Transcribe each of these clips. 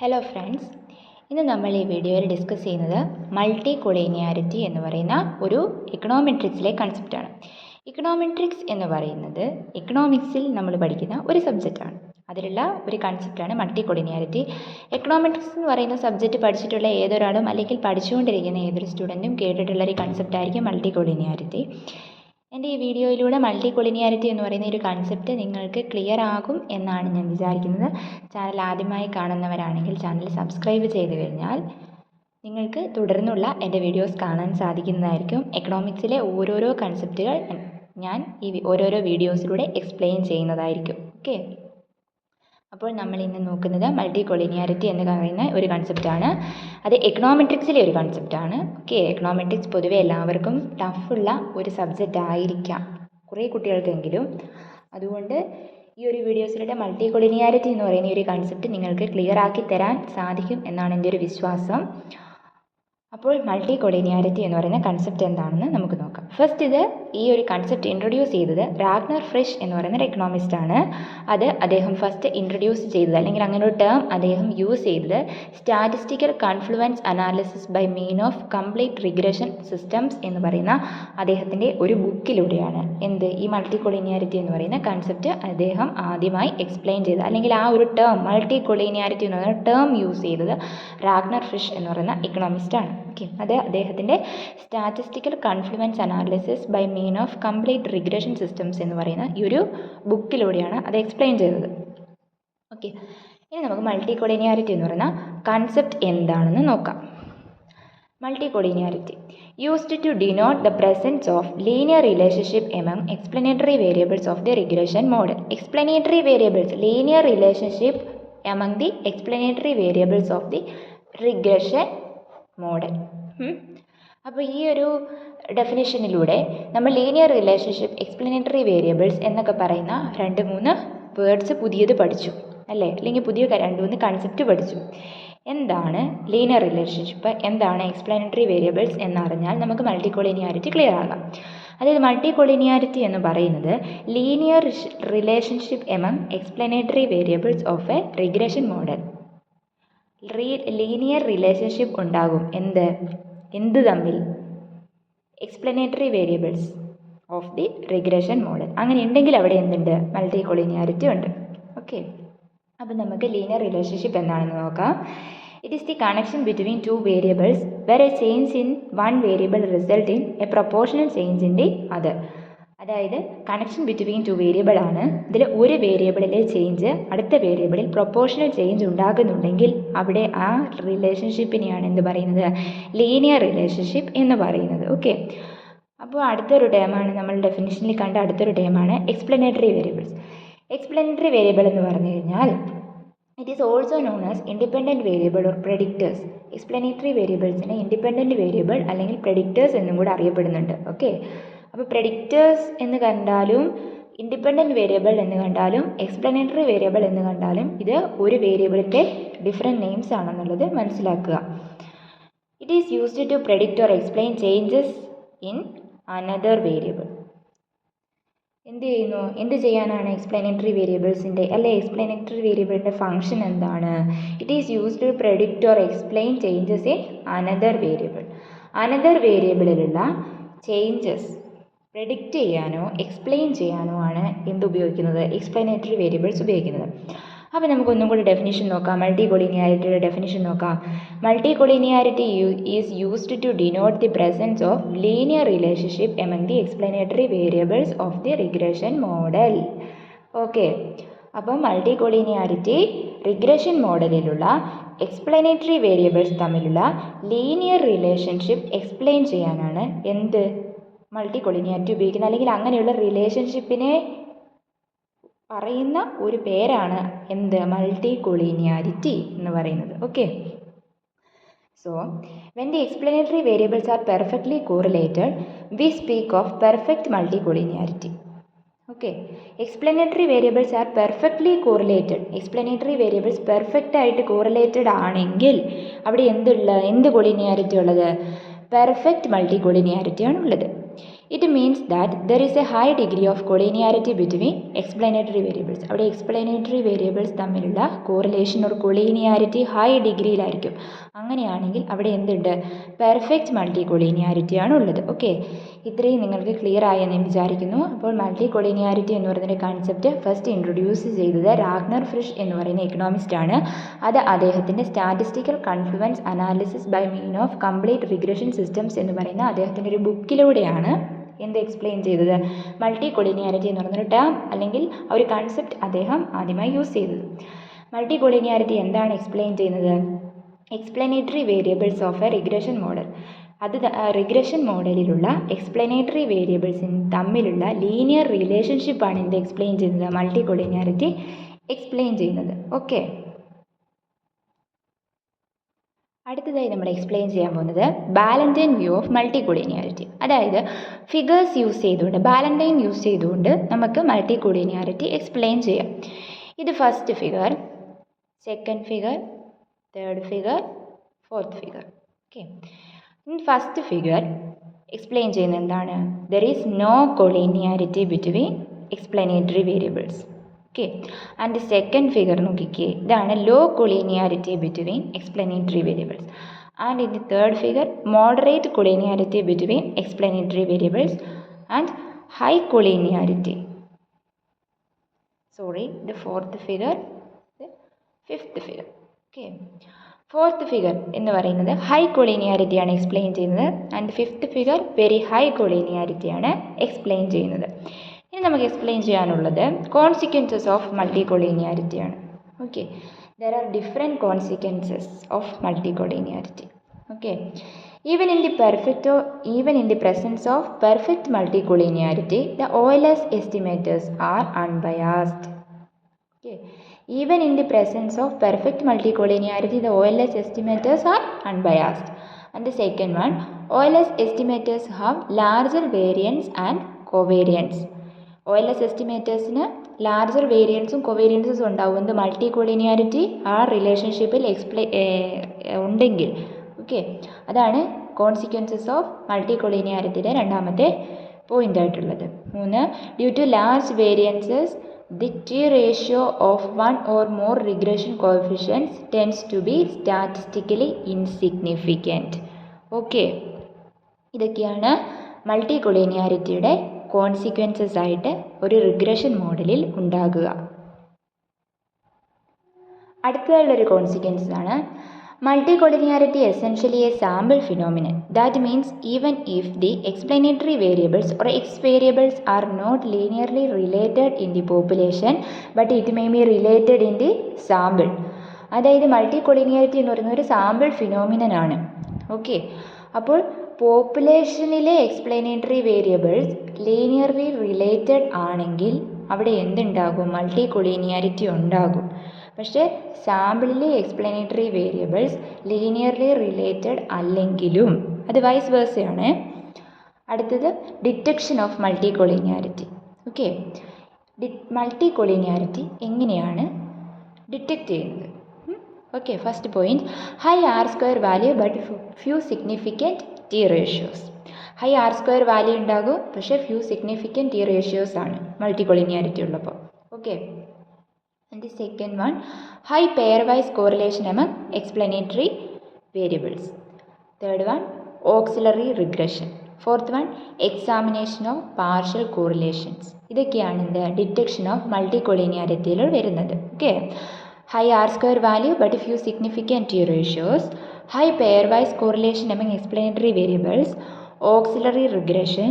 Hello friends ഇന്ന് നമ്മൾ ഈ വീഡിയോയിൽ ഡിസ്കസ് ചെയ്യുന്നത് മൾട്ടി കൊളീനിയാരിറ്റി എന്ന് പറയുന്ന ഒരു ഇക്കണോമെട്രിക്സിലെ കൺസെപ്റ്റാണ് ഇക്കണോമെട്രിക്സ് എന്ന് പറയുന്നത് ഇക്കണോമിക്സിൽ നമ്മൾ പഠിക്കുന്ന ഒരു സബ്ജക്റ്റാണ് അതിലുള്ള ഒരു കൺസെപ്റ്റാണ് മൾട്ടി കൊളീനിയാരിറ്റി എക്കണോമെട്രിക്സ് എന്ന് പറയുന്ന സബ്ജക്റ്റ് പഠിച്ചിട്ടുള്ള ഏതൊരാളും അല്ലെങ്കിൽ പഠിച്ചുകൊണ്ടിരിക്കുന്ന ഏതൊരു സ്റ്റുഡന്റും കേട്ടിട്ടുള്ള ഒരു കൺസെപ്റ്റ് ആയിരിക്കും മൾട്ടി കൊളീനിയാരിറ്റി എന്റെ ഈ വീഡിയോയിലൂടെ മൾട്ടി കൊളിനിയാരിറ്റി എന്ന് പറയുന്ന ഒരു കൺസെപ്റ്റ് നിങ്ങൾക്ക് ക്ലിയർ ആകും എന്നാണ് ഞാൻ വിചാരിക്കുന്നത്. ചാനൽ ആദ്യമായി കാണുന്നവരാണെങ്കിൽ ചാനൽ സബ്സ്ക്രൈബ് ചെയ്ത് കഴിഞ്ഞാൽ നിങ്ങൾക്ക് തുടർന്നുള്ള എന്റെ വീഡിയോസ് കാണാൻ സാധിക്കുന്നതായിരിക്കും. എക്കണോമിക്സിലെ ഓരോരോ കൺസെപ്റ്റുകൾ ഞാൻ ഈ ഓരോരോ വീഡിയോസിലൂടെ എക്സ്പ്ലെയിൻ ചെയ്യുന്നതായിരിക്കും. ഓക്കെ അപ്പോൾ നമ്മൾ ഇന്ന് നോക്കുന്നത് മൾട്ടി കൊളിനിയാരിറ്റി എന്ന് പറയുന്ന ഒരു കൺസെപ്റ്റാണ് അത് എക്കണോമെട്രിക്സിലെ ഒരു കൺസെപ്റ്റാണ് ഓക്കെ എക്കണോമെട്രിക്സ് പൊതുവെ എല്ലാവർക്കും ടഫുള്ള ഒരു സബ്ജക്റ്റ് ആയിരിക്കാം. കുറേ കുട്ടികൾക്കെങ്കിലും. അതുകൊണ്ട് ഈ ഒരു വീഡിയോസിലൂടെ മൾട്ടി കൊളിനിയാരിറ്റി എന്ന് പറയുന്ന ഒരു കൺസെപ്റ്റ് നിങ്ങൾക്ക് ക്ലിയർ ആക്കി തരാൻ സാധിക്കും എന്നാണ് എന്റെ ഒരു വിശ്വാസം. അപ്പോൾ മൾട്ടി കൊളീനിയാരിറ്റി എന്ന് പറയുന്ന കൺസെപ്റ്റ് എന്താണെന്ന് നമുക്ക് നോക്കാം. ഫസ്റ്റ് ഇത് ഈ ഒരു കൺസെപ്റ്റ് ഇൻട്രൊഡ്യൂസ് ചെയ്തത് റാഗ്നർ ഫ്രിഷ് എന്ന് പറയുന്ന ഒരു എക്കണോമിസ്റ്റ് ആണ്. അത് അദ്ദേഹം ഫസ്റ്റ് ഇൻട്രൊഡ്യൂസ് ചെയ്തത് അല്ലെങ്കിൽ അങ്ങനെ ഒരു ടേം അദ്ദേഹം യൂസ് ചെയ്തത് statistical confluence analysis by mean of complete regression systems എന്ന് പറയുന്ന അദ്ദേഹത്തിന്റെ ഒരു ബുക്കിലൂടെയാണ് എന്ത്? ഈ മൾട്ടി കൊളീനിയാരിറ്റി എന്ന് പറയുന്ന കൺസെപ്റ്റ് അദ്ദേഹം ആദ്യമായി എക്സ്പ്ലെയിൻ ചെയ്തത്. അല്ലെങ്കിൽ ആ ഒരു ടേം മൾട്ടി കൊളീനിയാരിറ്റി എന്ന് പറയുന്ന ടേം യൂസ് ചെയ്തത് റാഗ്നർ ഫ്രിഷ് എന്ന് പറയുന്ന എക്കണോമിസ്റ്റ് ആണ്. ഓക്കെ അത് അദ്ദേഹത്തിന്റെ statistical confluence analysis by mean of complete regression systems എന്ന് പറയുന്ന ഈ ഒരു ബുക്കിലൂടെയാണ് അത് എക്സ്പ്ലെയിൻ ചെയ്തത്. ഓക്കെ ഇനി നമുക്ക് മൾട്ടി കൊളിനിയാരിറ്റി എന്ന് പറയുന്ന കൺസെപ്റ്റ് എന്താണെന്ന് നോക്കാം. Multicollinearity used to denote the presence of linear relationship among explanatory variables of the regression model explanatory variables linear relationship among the explanatory variables of the regression model. അപ്പോൾ ഈ ഒരു ഡെഫിനേഷനിലൂടെ നമ്മൾ ലീനിയർ റിലേഷൻഷിപ്പ് എക്സ്പ്ലനേറ്ററി വേരിയബിൾസ് എന്നൊക്കെ പറയുന്ന രണ്ട് മൂന്ന് words പുതിയത് പഠിച്ചു അല്ലേ? അല്ലെങ്കിൽ പുതിയ രണ്ട് മൂന്ന് കൺസെപ്റ്റ് പഠിച്ചു. എന്താണ് ലീനിയർ റിലേഷൻഷിപ്പ് എന്താണ് എക്സ്പ്ലനേറ്ററി വേരിയബിൾസ് എന്നറിഞ്ഞാൽ നമുക്ക് മൾട്ടി കൊളിനിയാരിറ്റി ക്ലിയർ ആകാം. അതായത് മൾട്ടി കൊളിനിയാരിറ്റി എന്ന് പറയുന്നത് linear relationship among explanatory variables of a regression model linear relationship ഉണ്ടാകും. എന്ത്? എന്ത് തമ്മിൽ? Explanatory variables of the regression model അങ്ങനെ ഉണ്ടെങ്കിൽ അവിടെ എന്തുണ്ട്? മൾട്ടി കൊളിനിയാരിറ്റി ഉണ്ട്. ഓക്കെ അപ്പം നമുക്ക് ലീനിയർ റിലേഷൻഷിപ്പ് എന്താണെന്ന് നോക്കാം. It is the connection between two variables where a change in one variable result in a proportional change in the other അതായത് കണക്ഷൻ ബിറ്റ്വീൻ ടു വേരിയബിൾ ആണ്. ഇതിൽ ഒരു വേരിയബിളിലെ ചേഞ്ച് അടുത്ത വേരിയബിളിൽ പ്രൊപ്പോർഷണൽ ചേഞ്ച് ഉണ്ടാകുന്നുണ്ടെങ്കിൽ അവിടെ ആ റിലേഷൻഷിപ്പിനെയാണ് എന്ത് പറയുന്നത്? ലീനിയർ റിലേഷൻഷിപ്പ് എന്ന് പറയുന്നത്. ഓക്കെ അപ്പോൾ അടുത്തൊരു ടേമാണ് നമ്മൾ ഡെഫിനിഷനിൽ കണ്ട അടുത്തൊരു ടേമാണ് എക്സ്പ്ലനേറ്ററി വേരിയബിൾസ് എക്സ്പ്ലനേറ്ററി വേരിയബിൾ എന്ന് പറഞ്ഞു കഴിഞ്ഞാൽ it is also known as independent variable or predictors explanatory വേരിയബിൾസിനെ independent variable അല്ലെങ്കിൽ പ്രഡിക്റ്റേഴ്സ് എന്നും കൂടെ അറിയപ്പെടുന്നുണ്ട്. ഓക്കെ അപ്പോൾ പ്രഡിക്റ്റേഴ്സ് എന്ന് കണ്ടാലും ഇൻഡിപെൻഡന്റ് വേരിയബിൾ എന്ന് കണ്ടാലും എക്സ്പ്ലനേറ്ററി വേരിയബിൾ എന്ന് കണ്ടാലും ഇത് ഒരു വേരിയബിളിന്റെ ഡിഫറെന്റ് നെയിംസ് ആണെന്നുള്ളത് മനസ്സിലാക്കുക. It is used to predict or explain changes in another variable എന്ത് ചെയ്യുന്നു? എന്ത് ചെയ്യാനാണ് എക്സ്പ്ലനേറ്ററി വേരിയബിൾസിന്റെ അല്ലെ? എക്സ്പ്ലനേറ്ററി വേരിയബിളിന്റെ ഫംഗ്ഷൻ എന്താണ്? It is used to predict or explain changes in another variable another വേരിയബിളിലുള്ള changes predict ചെയ്യാനോ എക്സ്പ്ലെയിൻ ചെയ്യാനോ ആണ് എന്ത് ഉപയോഗിക്കുന്നത്? എക്സ്പ്ലനേറ്ററി വേരിയബിൾസ് ഉപയോഗിക്കുന്നത്. അപ്പോൾ നമുക്ക് ഒന്നും കൂടി ഡെഫിനിഷൻ നോക്കാം. മൾട്ടി കൊളീനിയാരിറ്റിയുടെ ഡെഫിനിഷൻ നോക്കാം. Multicollinearity is used to denote the presence of linear relationship among the explanatory variables of the regression model okay അപ്പോൾ മൾട്ടി കൊളീനിയാരിറ്റി റിഗ്രഷൻ മോഡലിലുള്ള എക്സ്പ്ലനേറ്ററി വേരിയബിൾസ് തമ്മിലുള്ള ലീനിയർ റിലേഷൻഷിപ്പ് എക്സ്പ്ലെയിൻ ചെയ്യാനാണ് എന്ത്? മൾട്ടി കൊളിനിയാരിറ്റി ഉപയോഗിക്കുന്നത് അല്ലെങ്കിൽ അങ്ങനെയുള്ള റിലേഷൻഷിപ്പിനെ പറയുന്ന ഒരു പേരാണ് എന്ത്? മൾട്ടി കൊളീനിയാരിറ്റി എന്ന് പറയുന്നത്. Okay so when the explanatory variables are perfectly correlated we speak of perfect multicollinearity okay explanatory variables are perfectly correlated explanatory variables perfect ആയിട്ട് കോറിലേറ്റഡ് ആണെങ്കിൽ അവിടെ എന്തുള്ള എന്ത് കൊളിനിയാരിറ്റി ഉള്ളത്? പെർഫെക്റ്റ് മൾട്ടി കൊളിനിയാരിറ്റി ആണ് ഉള്ളത് it means that there is a high degree of collinearity between explanatory variables അവിടെ explanatory variables തമ്മിലുള്ള correlation ഒരു കൊളീനിയാരിറ്റി ഹൈ ഡിഗ്രിയിലായിരിക്കും അങ്ങനെയാണെങ്കിൽ അവിടെ എന്തുണ്ട്? പെർഫെക്റ്റ് മൾട്ടി കൊളീനിയാരിറ്റിയാണ് ഉള്ളത്. ഓക്കെ ഇത്രയും നിങ്ങൾക്ക് ക്ലിയർ ആയി എന്ന് വിചാരിക്കുന്നു. അപ്പോൾ മൾട്ടി കൊളീനിയാരിറ്റി എന്ന് പറയുന്ന കൺസെപ്റ്റ് ഫസ്റ്റ് ഇൻട്രൊഡ്യൂസ് ചെയ്തത് രാഗ്നർ ഫ്രിഷ് എന്ന് പറയുന്ന എക്കണോമിസ്റ്റ് ആണ്. അത് അദ്ദേഹത്തിന്റെ statistical confluence analysis by mean of complete regression systems എന്ന് പറയുന്ന അദ്ദേഹത്തിന്റെ ഒരു ബുക്കിലൂടെയാണ് എന്ത് എക്സ്പ്ലെയിൻ ചെയ്തത്? മൾട്ടി കൊളീനിയാരിറ്റി എന്ന് പറഞ്ഞൊരു ടേം അല്ലെങ്കിൽ ആ ഒരു കൺസെപ്റ്റ് അദ്ദേഹം ആദ്യമായി യൂസ് ചെയ്തത്. മൾട്ടി കൊളീനിയാരിറ്റി എന്താണ് എക്സ്പ്ലെയിൻ ചെയ്യുന്നത്? Explanatory variables of a regression model അത് റിഗ്രഷൻ മോഡലിലുള്ള എക്സ്പ്ലനേറ്ററി വേരിയബിൾസിന് തമ്മിലുള്ള ലീനിയർ റിലേഷൻഷിപ്പാണ് എന്ത് എക്സ്പ്ലെയിൻ ചെയ്യുന്നത്? മൾട്ടി കൊളീനിയാരിറ്റി എക്സ്പ്ലെയിൻ ചെയ്യുന്നത്. ഓക്കെ അടുത്തതായി നമ്മൾ എക്സ്പ്ലെയിൻ ചെയ്യാൻ പോകുന്നത് Ballentine view of multicollinearity അതായത് ഫിഗേഴ്സ് യൂസ് ചെയ്തുകൊണ്ട് ബാലന്റൈൻ യൂസ് ചെയ്തുകൊണ്ട് നമുക്ക് മൾട്ടി കൊളീനിയാരിറ്റി എക്സ്പ്ലെയിൻ ചെയ്യാം. ഇത് first figure second figure third figure fourth figure okay first figure explain ചെയ്യുന്നത് എന്താണ്? There is no collinearity between explanatory variables okay and second figure നോക്കിക്കേ. ഇതാണ് low collinearity between explanatory variables and in the third figure moderate collinearity between explanatory variables and high collinearity sorry the fourth figure fifth figure okay fourth figure എന്ന് പറയുന്നത് high കൊളീനിയാരിറ്റിയാണ് explain ചെയ്യുന്നത്. And fifth figure very high കൊളീനിയാരിറ്റിയാണ് explain ചെയ്യുന്നത്. ഇനി നമുക്ക് explain ചെയ്യാനുള്ളത് consequences of multi കൊളീനിയാരിറ്റിയാണ് okay there are different consequences of multicollinearity okay even in the perfect even in the presence of perfect multicollinearity the O L S estimators are unbiased okay. Even in the presence of perfect multicollinearity the OLS estimators are unbiased. And the second one OLS estimators have larger variance and covariance. OLS S എസ്റ്റിമേറ്റേഴ്സിന് larger വേരിയൻസും കൊവേരിയൻസും ഉണ്ടാവും. എന്ത്? Multi collinearity ആ റിലേഷൻഷിപ്പിൽ എക്സ്പ്ലെ ഉണ്ടെങ്കിൽ. Okay അതാണ് consequences of മൾട്ടി കൊളീനിയാരിറ്റിയുടെ രണ്ടാമത്തെ പോയിന്റ് ആയിട്ടുള്ളത്. മൂന്ന് due to large variances the t ratio of one or more regression coefficients tends to be statistically insignificant okay ഇതൊക്കെയാണ് മൾട്ടി കൊളീനിയാരിറ്റിയുടെ കോൺസിക്വൻസസ് ആയിട്ട് ഒരു റിഗ്രഷൻ മോഡലിൽ ഉണ്ടാകുക. ഒരു കോൺസിക്വൻസ് ആണ് multicollinearity essentially a sample phenomenon that means even if the explanatory variables or X variables are not linearly related in the population but it may be related in the sample അതായത് multicollinearity എന്ന് പറയുന്നത് ഒരു sample ഫിനോമിനനാണ് okay അപ്പോൾ പോപ്പുലേഷനിലെ explanatory variables linearly related ആണെങ്കിൽ അവിടെ എന്തുണ്ടാകും? മൾട്ടി കൊളീനിയാരിറ്റി ഉണ്ടാകും. പക്ഷേ സാമ്പിളിലെ എക്സ്പ്ലനേറ്ററി വേരിയബിൾസ് ലീനിയർലി റിലേറ്റഡ് അല്ലെങ്കിലും അത് വൈസ് വേഴ്സയാണ് അടുത്തത് detection of multicollinearity okay. The multicollinearity എങ്ങനെയാണ് ഡിറ്റക്റ്റ് ചെയ്യുന്നത്? Okay first point high R square value but few significant t ratios high R square value ഉണ്ടാകും പക്ഷേ ഫ്യൂ സിഗ്നിഫിക്കന്റ് ടി റേഷ്യോസ് ആണ് multicollinearity ഉള്ളപ്പോൾ okay and the second one high pairwise correlation among explanatory variables third one auxiliary regression fourth one examination of partial correlations ഇതൊക്കെയാണ് എന്ത് detection of multi കൊളീനിയാരിറ്റിയിൽ വരുന്നത് okay high R square value but few significant t ratios high pairwise correlation among explanatory variables auxiliary regression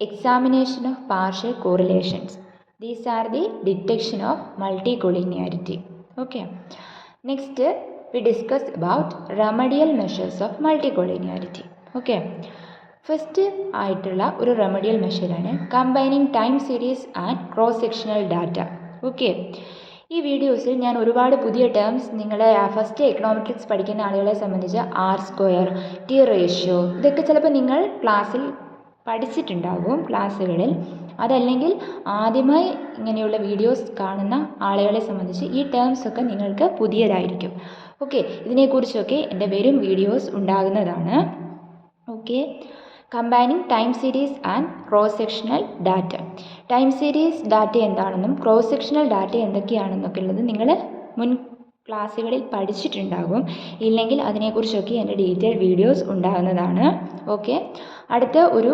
examination of partial correlations these are the detection of multi of okay next we discuss about remedial measures of multi multicollinearity. Okay first ആയിട്ടുള്ള ഒരു remedial മെഷറാണ് combining time series and cross sectional data okay ഈ വീഡിയോസിൽ ഞാൻ ഒരുപാട് പുതിയ terms നിങ്ങളെ first econometrics പഠിക്കുന്ന ആളുകളെ സംബന്ധിച്ച് ആർ സ്ക്വയർ ടി റേഷ്യോ ഇതൊക്കെ ചിലപ്പോൾ നിങ്ങൾ ക്ലാസ്സിൽ പഠിച്ചിട്ടുണ്ടാകും ക്ലാസ്സുകളിൽ അതല്ലെങ്കിൽ ആദ്യമായി ഇങ്ങനെയുള്ള വീഡിയോസ് കാണുന്ന ആളുകളെ സംബന്ധിച്ച് ഈ ടേംസ് ഒക്കെ നിങ്ങൾക്ക് പുതിയതായിരിക്കും. ഓക്കെ ഇതിനെക്കുറിച്ചൊക്കെ എന്റെ വരും വീഡിയോസ് ഉണ്ടാകുന്നതാണ്. Okay combining time series and cross sectional data time series data എന്താണെന്നും ക്രോസ് സെക്ഷണൽ ഡാറ്റ എന്തൊക്കെയാണെന്നൊക്കെ ഉള്ളത് നിങ്ങൾ മുൻ ക്ലാസ്സുകളിൽ പഠിച്ചിട്ടുണ്ടാകും. ഇല്ലെങ്കിൽ അതിനെക്കുറിച്ചൊക്കെ എന്റെ ഡീറ്റെയിൽ വീഡിയോസ് ഉണ്ടാകുന്നതാണ്. ഓക്കെ അടുത്ത ഒരു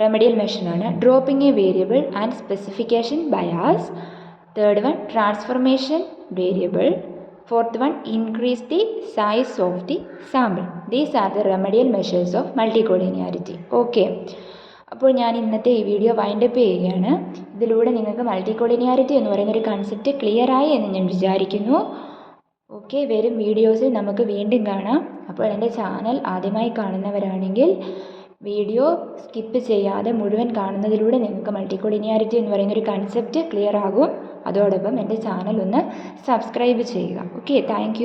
remedial മെഷറാണ് dropping a variable and specification bias third one transformation variable fourth one increase the size of the sample these are the remedial measures of multicollinearity okay അപ്പോൾ ഞാൻ ഇന്നത്തെ ഈ വീഡിയോ വൈൻഡപ്പ് ചെയ്യുകയാണ്. ഇതിലൂടെ നിങ്ങൾക്ക് മൾട്ടികോളിനിയാരിറ്റി എന്ന് പറയുന്ന ഒരു കൺസെപ്റ്റ് ക്ലിയർ ആയി എന്ന് ഞാൻ വിചാരിക്കുന്നു. ഓക്കെ വരും വീഡിയോസിൽ നമുക്ക് വീണ്ടും കാണാം. അപ്പോൾ എന്റെ ചാനൽ ആദ്യമായി കാണുന്നവരാണെങ്കിൽ വീഡിയോ സ്കിപ്പ് ചെയ്യാതെ മുഴുവൻ കാണുന്നതിലൂടെ നിങ്ങൾക്ക് മൾട്ടികോളിനിയാരിറ്റി എന്ന് പറയുന്ന ഒരു കൺസെപ്റ്റ് ക്ലിയർ ആകും. അതോടൊപ്പം എന്റെ ചാനൽ ഒന്ന് സബ്സ്ക്രൈബ് ചെയ്യുക. Okay thank